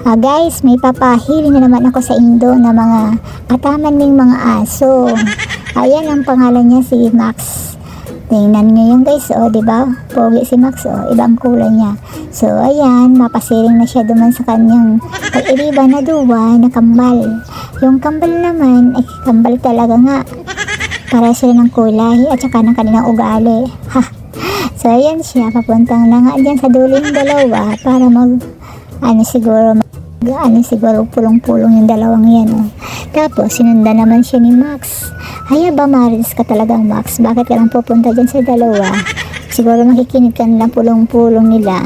Ah, guys, may papahili na naman ako sa Indo na mga kataman ng mga aso. Ayan ang pangalan niya si Max. Tingnan nyo yun guys, oh, di ba? Pogi si Max, oh, ibang kulay niya. So, ayan, mapasiring na siya duman sa kanyang pag-iriba na duwa na kambal. Yung kambal naman, ay kambal talaga nga. Para sila ng kulay at saka ng kanilang ugali. Ha! So, ayan siya, papuntang na nga dyan sa dulo yung dalawa para mag, ano siguro, mag, ano siguro, pulong-pulong yung dalawang yan, oh. Tapos, sinundan naman siya ni Max. Haya ba, Maris ka talaga, Max? Bakit ka lang pupunta dyan sa dalawa? Siguro makikinig ka nilang pulong-pulong nila.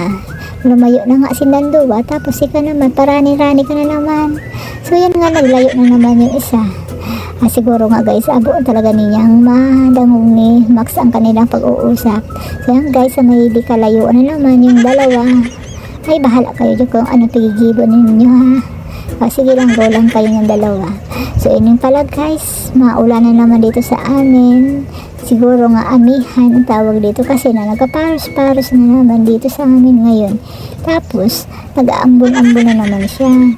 Lumayo na nga si Nanduwa, tapos ika naman, parani-rani ka na naman. So, yan nga, naglayo na naman yung isa. Ah, siguro nga guys, abo talaga niyang madangong ni Max ang kanilang pag-uusap. So yan guys, sa may di kalayo na naman yung dalawa. Ay, bahala kayo dyan kung ano pagigibon ninyo ha. Ah, sige lang, go lang kayo ng dalawa. So, yun yung pala guys, maulan na naman dito sa amin. Siguro nga amihan ang tawag dito kasi na nagkaparos-paros na naman dito sa amin ngayon. Tapos, nag-aambon-ambon na naman siya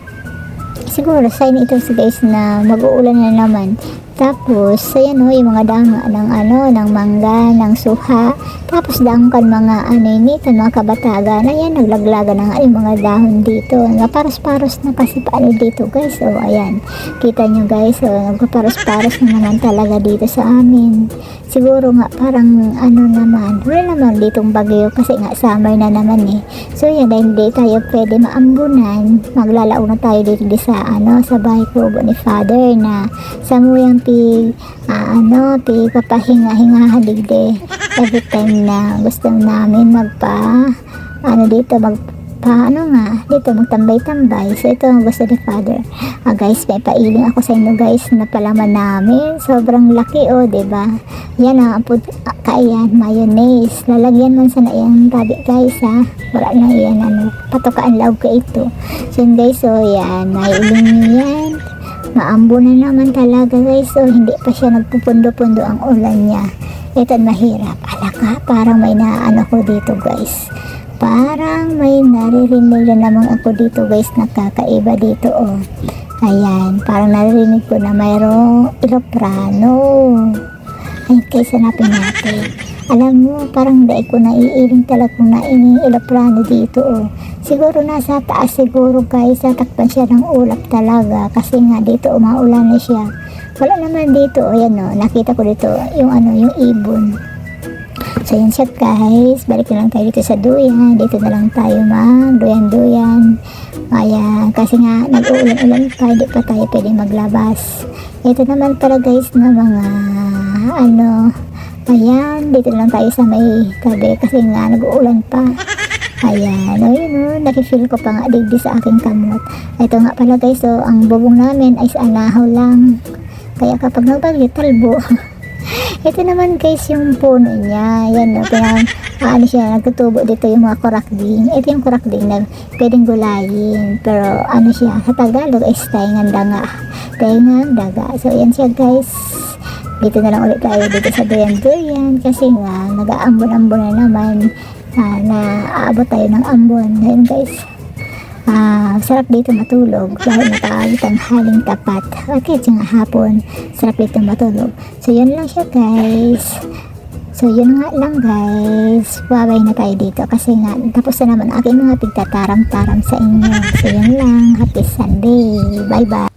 siguro sign ito guys na mag-uulan na naman tapos ayan o yung mga dama ng ano ng mangga ng suha. Tapos dangkan mga ano nito mga kabatagan. Ayan naglaglaga ng ay mga dahon dito. Nga paros-paros na kasi paano dito guys. O ayan. Kita nyo guys o nagpaparos-paros na naman talaga dito sa amin. Siguro nga parang ano naman wala naman ditong bagyo kasi nga summer na naman eh. So yan hindi tayo pwede maambunan maglalao na tayo dito di sa ano sa bahay kubo ni father na sa pi ah, ano pi papahinga-hinga haligde every time na gusto namin magpa ano dito mag pa ano nga dito magtambay-tambay. So ito ang gusto ni father. Ah, guys may pailing ako sa inyo guys na palaman namin. Sobrang laki oh 'di ba? Yan ang ah, kaayan mayonnaise. Lalagyan man sa naiyang tabi guys ha wala na yan ano patukaan lawg ka ito. So guys so yan mailing nyo yan maambo na naman talaga guys. So hindi pa siya nagpupundo-pundo ang ulan niya. Ito mahirap. Alaka parang may naano ko dito guys. Parang may naririnig na naman ako dito guys. Nakakaiba dito oh. Ayan parang naririnig ko na mayroong iloprano. Ay kaysa napin natin. Alam mo parang dahil ko naiiling talaga kung naiiling iloprano dito oh siguro nasa taas siguro guys tatakpan siya ng ulap talaga kasi nga dito umaulan na siya wala naman dito oh yan oh nakita ko dito yung ano yung ibon So yun siya guys, balik na lang tayo dito sa duyan. Dito na lang tayo mag duyan-duyan. Ayan, kasi nga nag-uulan-ulan pa, hindi pa tayo pwede maglabas. Ito naman pala guys na mga ano, ayan, dito na lang tayo sa may tabi kasi nga nag-uulan pa. Ayan, o yun o, nakifeel ko pa nga digdi sa aking kamot. Ito nga pala guys, so ang bubong namin ay sa anahaw lang. Kaya kapag nagbagyo, talbo. Ito naman guys yung puno niya. Yan no, pinang ano siya, nagtutubo dito yung mga korakding. Ito yung korakding na pwedeng gulayin. Pero ano siya, sa Tagalog is taingan daga. Taingan daga. So yan siya guys. Dito na lang ulit tayo dito sa Duyan-Duyan kasi nga nag-aambon-ambon na naman ah, na aabot tayo ng ambon. Yan guys. Ah, sarap dito matulog dahil nakaalit ang haling tapat. Okay, nga hapon, sarap dito matulog. So, yun lang siya guys. So, yun nga lang guys. Babay na tayo dito kasi nga, tapos na naman aking mga pigtataram-taram sa inyo. So, yun lang. Happy Sunday. Bye-bye.